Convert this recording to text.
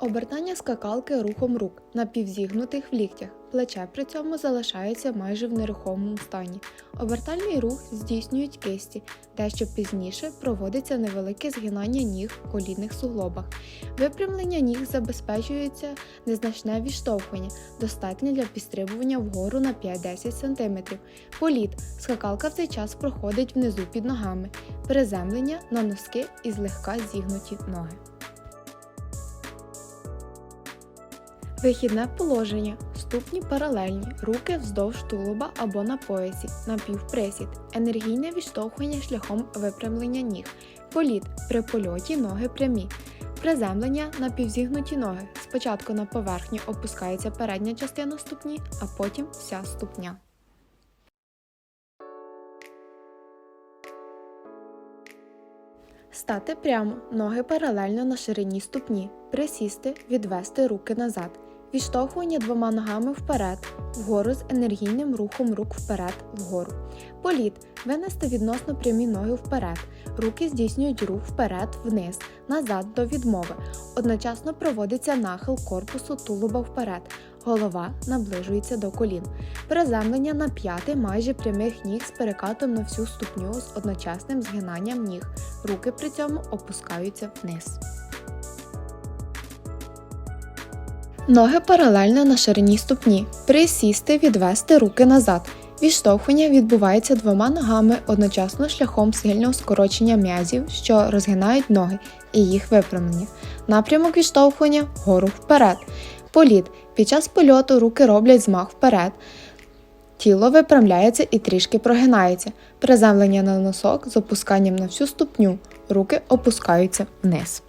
Обертання скакалки рухом рук на півзігнутих в ліктях. Плече при цьому залишається майже в нерухомому стані. Обертальний рух здійснюють кисті, дещо пізніше проводиться невелике згинання ніг в колінних суглобах. Випрямлення ніг забезпечується незначне відштовхування, достатнє для підстрибування вгору на 5-10 см. Політ. Скакалка в цей час проходить внизу під ногами. Приземлення на носки і злегка зігнуті ноги. Вихідне положення. Ступні паралельні, руки вздовж тулуба або на поясі, напівприсід, енергійне відштовхування шляхом випрямлення ніг, політ. При польоті ноги прямі, приземлення. На півзігнуті ноги. Спочатку на поверхню опускається передня частина ступні, а потім вся ступня. Стати прямо, ноги паралельно на ширині ступні, присісти, відвести руки назад. Відштовхування двома ногами вперед, вгору з енергійним рухом рук вперед, вгору. Політ винести відносно прямі ноги вперед. Руки здійснюють рух вперед, вниз, назад до відмови. Одночасно проводиться нахил корпусу тулуба вперед. Голова наближується до колін. Приземлення на п'яти майже прямих ніг з перекатом на всю ступню з одночасним згинанням ніг. Руки при цьому опускаються вниз. Ноги паралельно на ширині ступні. Присісти, відвести руки назад. Відштовхування відбувається двома ногами одночасно шляхом сильного скорочення м'язів, що розгинають ноги, і їх випрямлення. Напрямок відштовхування вгору вперед. Політ. Під час польоту руки роблять змах вперед. Тіло випрямляється і трішки прогинається. Приземлення на носок з опусканням на всю ступню. Руки опускаються вниз.